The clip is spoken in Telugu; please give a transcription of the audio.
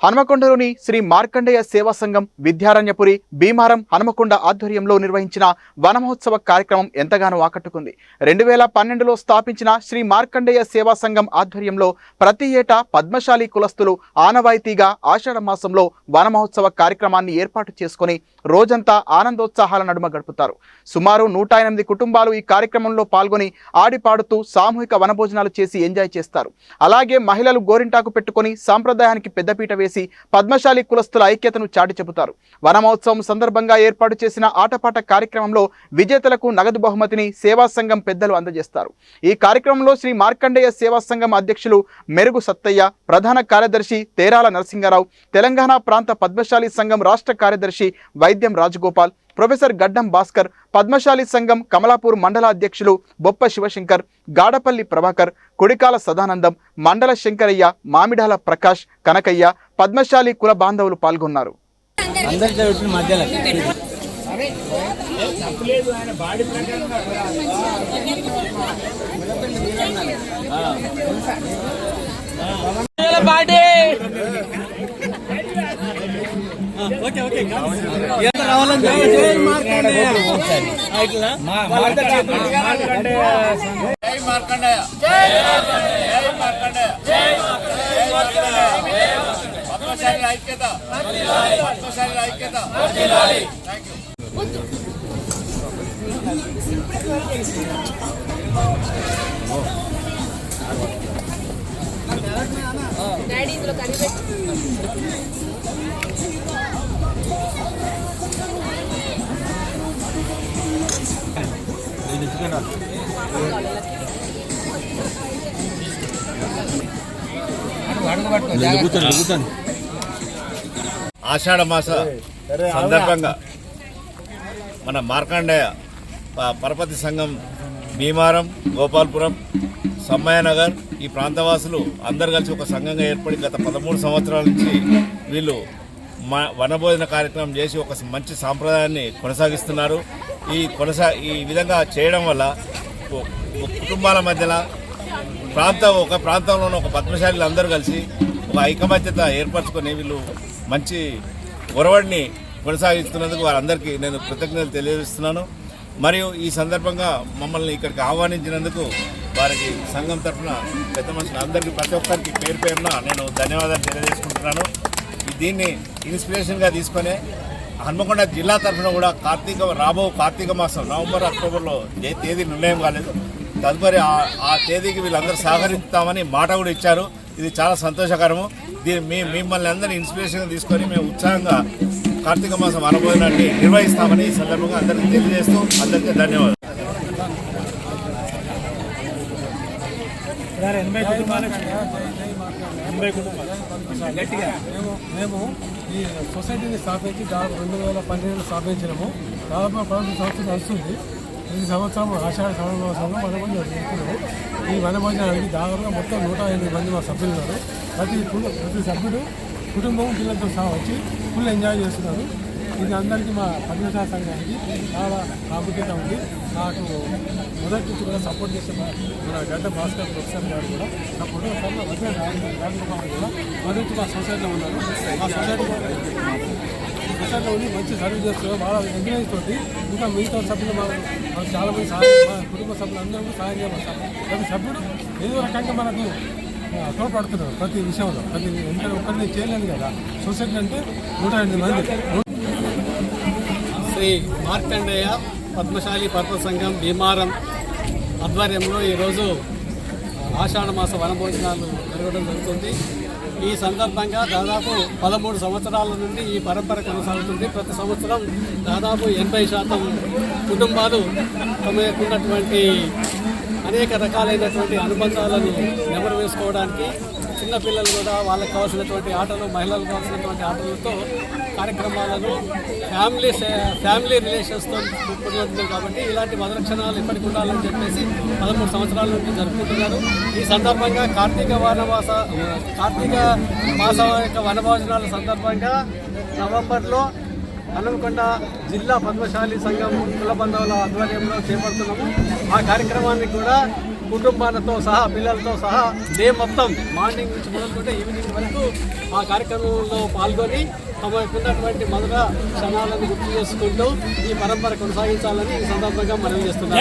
హనుమకొండలోని శ్రీ మార్కండేయ సేవా సంఘం విద్యారణ్యపురి భీమారం హనుమకొండ ఆధ్వర్యంలో నిర్వహించిన వనమహోత్సవ కార్యక్రమం ఎంతగానో ఆకట్టుకుంది. రెండు వేల పన్నెండులో స్థాపించిన శ్రీ మార్కండేయ సేవా సంఘం ఆధ్వర్యంలో ప్రతి ఏటా పద్మశాలి కులస్తులు ఆనవాయితీగా ఆషాఢ మాసంలో వనమహోత్సవ కార్యక్రమాన్ని ఏర్పాటు చేసుకొని రోజంతా ఆనందోత్సాహాల నడుమ గడుపుతారు. సుమారు నూట ఎనిమిది కుటుంబాలు ఈ కార్యక్రమంలో పాల్గొని ఆడిపాడుతూ సామూహిక వనభోజనాలు చేసి ఎంజాయ్ చేస్తారు. అలాగే మహిళలు గోరింటాకు పెట్టుకొని సాంప్రదాయానికి పెద్దపీట వేసి పద్మశాలి కులస్తుల ఐక్యతను చాటి చెబుతారు. వనమహోత్సవం సందర్భంగా ఏర్పాటు చేసిన ఆటపాట కార్యక్రమంలో విజేతలకు నగదు బహుమతిని సేవా సంఘం పెద్దలు అందజేస్తారు. ఈ కార్యక్రమంలో శ్రీ మార్కండేయ సేవా సంఘం అధ్యక్షులు మెరుగు సత్తయ్య ప్రధాన కార్యదర్శి తేరాల నరసింహారావు తెలంగాణ ప్రాంత పద్మశాలి సంఘం రాష్ట్ర కార్యదర్శి వైద్యం రాజగోపాల్ ప్రొఫెసర్ గడ్డం భాస్కర్ పద్మశాలి సంఘం కమలాపూర్ మండల అధ్యక్షులు బొప్ప శివశంకర్ గాడపల్లి ప్రభాకర్ కొడికాల సదానందం మండల శంకరయ్య మామిడాల ప్రకాష్ కనకయ్య పద్మశాలి కుల బాంధవులు పాల్గొన్నారు. మధ్యలో. ఐక్యత. ఐక్యత. థ్యాంక్ యూ డాడీ ఇందులో కనిపెట్టి. ఆషాఢ మాస సందర్భంగా మన మార్కండేయ పరపతి సంఘం భీమారం గోపాల్పురం సమ్మయ్య నగర్ ఈ ప్రాంతవాసులు అందరు కలిసి ఒక సంఘంగా ఏర్పడి గత పదమూడు సంవత్సరాల నుంచి వీళ్ళు మ వనభోజన కార్యక్రమం చేసి ఒక మంచి సాంప్రదాయాన్ని కొనసాగిస్తున్నారు. ఈ కొనసా ఈ విధంగా చేయడం వల్ల కుటుంబాల మధ్యన ప్రాంతం ఒక ప్రాంతంలోని ఒక పద్మశాలీలు అందరూ కలిసి ఒక ఐకమత్యత ఏర్పరచుకొని వీళ్ళు మంచి ఒరవడిని కొనసాగిస్తున్నందుకు వారందరికీ నేను కృతజ్ఞతలు తెలియజేస్తున్నాను. మరియు ఈ సందర్భంగా మమ్మల్ని ఇక్కడికి ఆహ్వానించినందుకు వారికి సంఘం తరఫున పెద్ద మనుషులు అందరికీ ప్రతి ఒక్కరికి పేరు పేరున నేను ధన్యవాదాలు తెలియజేసుకుంటున్నాను. దీన్ని ఇన్స్పిరేషన్గా తీసుకొని హన్మకొండ జిల్లా తరఫున కూడా కార్తీక రాబో కార్తీక మాసం నవంబర్ అక్టోబర్లో ఏ తేదీ నిర్ణయం కాలేదు. తదుపరి ఆ- తేదీకి వీళ్ళందరూ సహకరిస్తామని మాట కూడా ఇచ్చారు. ఇది చాలా సంతోషకరము. దీన్ని మీ మిమ్మల్ని అందరినీ ఇన్స్పిరేషన్ తీసుకొని మేము ఉత్సాహంగా కార్తీక మాసం అనుభవాన్ని నిర్వహిస్తామని ఈ సందర్భంగా అందరికీ తెలియజేస్తూ అందరికీ ధన్యవాదాలు. మేము మేము ఈ సొసైటీని స్థాపించి దాదాపు రెండు వేల పన్నెండులో స్థాపించినాము. దాదాపు పదకొండు సంవత్సరం వస్తుంది ఈ సంవత్సరం ఆషాఢ సంవత్సరంలో వనభోజనం జరుగుతున్నాము ఈ వనభోజనానికి దాదాపుగా మొత్తం నూట ఎనిమిది మంది మా సభ్యులు ఉన్నారు. ప్రతి ప్రతి సభ్యుడు కుటుంబం పిల్లలతో సహా వచ్చి ఫుల్ ఎంజాయ్ చేస్తున్నారు. ఇది అందరికీ మా పద్మశాల సంఘానికి చాలా ప్రాముఖ్యత ఉంది. నాకు మొదటి నుంచి కూడా సపోర్ట్ చేసిన మన గడ్డ భాస్కర్ ప్రొఫెసర్ గారు కూడా నా ఫోటో సార్లు వచ్చిన కూడా మొదటి మా సొసైటీలో ఉన్నారు. మా సొసైటీ సొసైటీలో ఉండి మంచి సర్వీస్ చేస్తున్నారు. బాగా ఎంకరేజ్ తోటి ఇంకా మిగతా సభ్యులు మా చాలా మంది సహాయం మా కుటుంబ సభ్యులు అందరూ సహాయం చేయమన్నారు ప్రతి సభ్యుడు ఏదో రకంగా మనకు తోడ్పడుతున్నారు ప్రతి విషయంలో. ప్రతి ఎందుకంటే ఒక్కరిని చేయలేదు కదా. సొసైటీ అంటే నూట ఎనిమిది మంది. శ్రీ మార్కండేయ పద్మశాలి పర్వత సంఘం భీమారం ఆధ్వర్యంలో ఈరోజు ఆషాఢ మాస వనభోజనాలు జరగడం జరుగుతుంది. ఈ సందర్భంగా దాదాపు పదమూడు సంవత్సరాల నుండి ఈ పరంపర కొనసాగుతుంది. ప్రతి సంవత్సరం దాదాపు ఎనభై శాతం కుటుంబాలు తమ అనేక రకాలైనటువంటి అనుబంధాలను నెమరు వేసుకోవడానికి చిన్నపిల్లలు కూడా వాళ్ళకి కావాల్సినటువంటి ఆటలు మహిళలకు కావాల్సినటువంటి ఆటలతో కార్యక్రమాలను ఫ్యామిలీ ఫ్యామిలీ రిలేషన్స్తో కూడుకుంటుంది కాబట్టి ఇలాంటి మధుర ఇప్పటికి ఉండాలని చెప్పేసి పదమూడు సంవత్సరాల నుండి జరుపుకుంటున్నారు. ఈ సందర్భంగా కార్తీక వనవాస కార్తీక మాస యొక్క వనభోజనాల సందర్భంగా నవంబర్లో హనుమకొండ జిల్లా పద్మశాలి సంఘం కుల బంధువుల ఆధ్వర్యంలో చేపడుతున్నాము. ఆ కార్యక్రమాన్ని కూడా కుటుంబాలతో సహా పిల్లలతో సహా డే మొత్తం మార్నింగ్ నుంచి మొదలుకుంటే ఈవినింగ్ వరకు ఆ కార్యక్రమంలో పాల్గొని తమకున్నటువంటి మధుర క్షణాలను గుర్తు చేసుకుంటూ ఈ పరంపర కొనసాగించాలని ఈ సందర్భంగా మనం చేస్తున్నాం